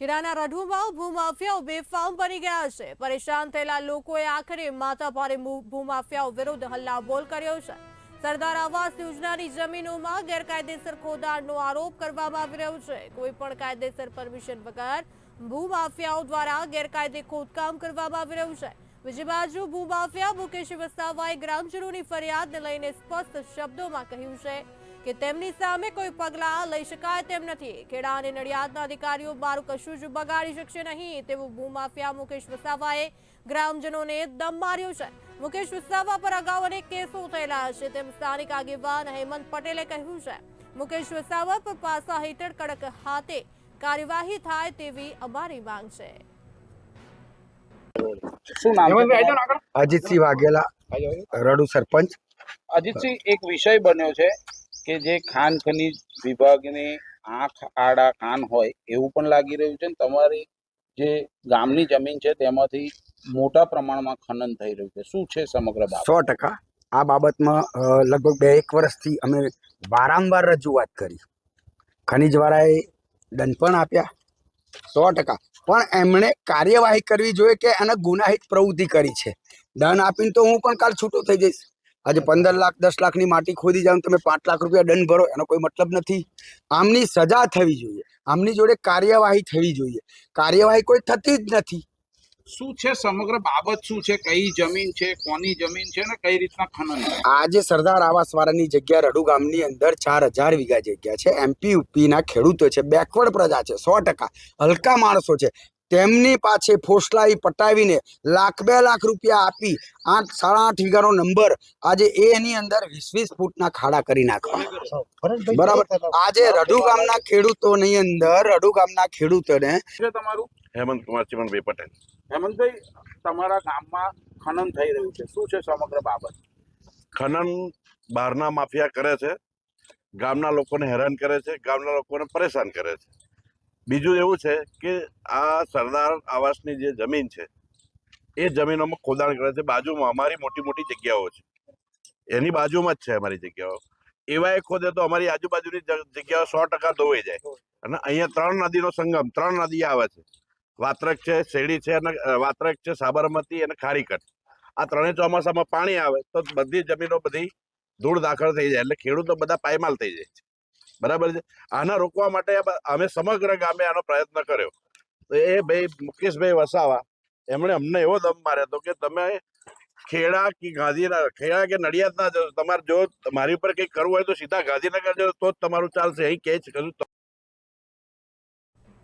ખેડાના રઢુમાં ભૂમાફિયાઓ બેફામ બની ગયા છે. પરેશાન થયેલા લોકોએ આખરે માથાભારે ભૂ- ભૂમાફિયાઓ વિરુદ્ધ હલ્લાબોલ કર્યો છે. સરદાર આવાસ યોજનાની જમીનોમાં ગેરકાયદેસર ખોદાણનો આરોપ કરવામાં આવી રહ્યો છે. કોઈ પણ કાયદેસર પરમિશન વગર ભૂમાફિયાઓ દ્વારા ગેરકાયદે ખોદકામ કરવામાં આવી રહ્યું છે. બીજી બાજુ ભૂમાફિયા મુકેશ વસાવાએ ગ્રામજનોની ફરિયાદને લઈને સ્પષ્ટ શબ્દોમાં કહ્યું છે કે તેમની સામે કોઈ પગલાં લઈ શકાય તેમ નથી. ખેડા અને નડિયાદના અધિકારીઓ મારું કશું જ બગાડી શકશે નહીં તેવું ભૂમાફિયા મુકેશ વસાવાએ ગ્રામજનોને દમ માર્યો છે. મુકેશ વસાવા પર અગાઉ અનેક કેસો થયેલા છે તેમ સ્થાનિક આગેવાન હેમંત પટેલે કહ્યું છે. મુકેશ વસાવા પર પાસા હેઠળ કડક હાથે કાર્યવાહી થાય તેવી અમારી માંગ છે. શું નામ અજીતસિંહ વાઘેલા રડુ સરપંચ. અજીતસિંહ એક વિષય બન્યો છે. કે જે ખાન ખનીજ વિભાગની આંખ, આડા, કાન હોય એવું પણ લાગી રહ્યું છે તમારી જે ગામની જમીન છે તેમાંથી મોટા પ્રમાણમાં ખનન થઈ રહ્યું છે. શું છે સમગ્ર બાબત? સો ટકા. આ બાબતમાં લગભગ બે એક વર્ષથી અમે વારંવાર રજૂઆત કરી. ખનીજવાળાએ દંડ પણ આપ્યા, સો ટકા. પણ એમણે કાર્યવાહી કરવી જોઈએ કે એને ગુનાહિત પ્રવૃત્તિ કરી છે. દંડ આપીને તો હું પણ કાલ છૂટો થઈ જઈશ. આજે પંદર લાખ દસ લાખની માટી ખોદી જાવ તમે પાંચ લાખ રૂપિયા દંડ ભરો એનો કોઈ મતલબ નથી. આમની સજા થવી જોઈએ. આમની જોડે કાર્યવાહી થવી જોઈએ. કાર્યવાહી કોઈ થતી જ નથી. શું છે સમગ્ર બાબત શું છે? કઈ જમીન છે? કોની જમીન છે? ને કઈ રીતના ખનન આજે સરદાર આવાસ વાળાની જગ્યા રડુ ગામની અંદર ચાર હજાર વીઘા જગ્યા છે. એમપી યુપીના ખેડૂતો છે. બેકવર્ડ પ્રજા છે. સો ટકા. હલકા માણસો છે. તેમની પાસે ફોસલાઈ પટાવીને લાખ બે લાખ રૂપિયા આપી આઠ સાડા આઠ વીઘાનો નંબર આજે એ એની અંદર વીસ વીસ ફૂટના ખાડા કરી નાખવા બરાબર? આજે રડુ ગામના ખેડૂતોની અંદર રડુ ગામના ખેડૂતોને તમારું? હેમંત કુમાર ચિમનભાઈ પટેલ. હેમંતભાઈ તમારા ગામમાં ખનન થઈ રહ્યું છે. શું છે સમગ્ર બાબત? ખનન બહારના માફિયા કરે છે ગામના લોકોને હેરાન કરે છે ગામના લોકોને પરેશાન કરે છે. બીજું એવું છે કે આ સરદાર આવાસની જે જમીન છે, એ જમીનોમાં ખોદાણ કરે છે. બાજુમાં અમારી મોટી મોટી જગ્યાઓ છે. એની બાજુમાં જ છે અમારી જગ્યાઓ. એવા એ ખોદે તો અમારી આજુબાજુની જગ્યાઓ સો ટકા ધોવાઈ જાય. અને અહીંયા ત્રણ નદીનો સંગમ, ત્રણ નદી આવે છે. વાત્રક છે, શેરડી છે અને વાત્રક છે, સાબરમતી અને ખારીકટ. આ ત્રણેય ચોમાસામાં પાણી આવે તો બધી જમીનો બધી ધૂળ દાખલ થઈ જાય. એટલે ખેડૂતો બધા પાયમાલ થઈ જાય છે. બરાબર છે? આના રોકવા માટે અમે સમગ્ર ગામે આનો પ્રયત્ન કર્યો. તો એ ભાઈ મુકેશભાઈ વસાવા, એમણે અમને એવો દમ માર્યો હતો કે તમે ખેડા કે ગાંધીનગર, ખેડા કે નડિયાદ ના જશો તમારે જો મારી ઉપર કંઈક કરવું હોય તો સીધા ગાંધીનગર જશો તો જ તમારું ચાલશે, અહીં કે કશું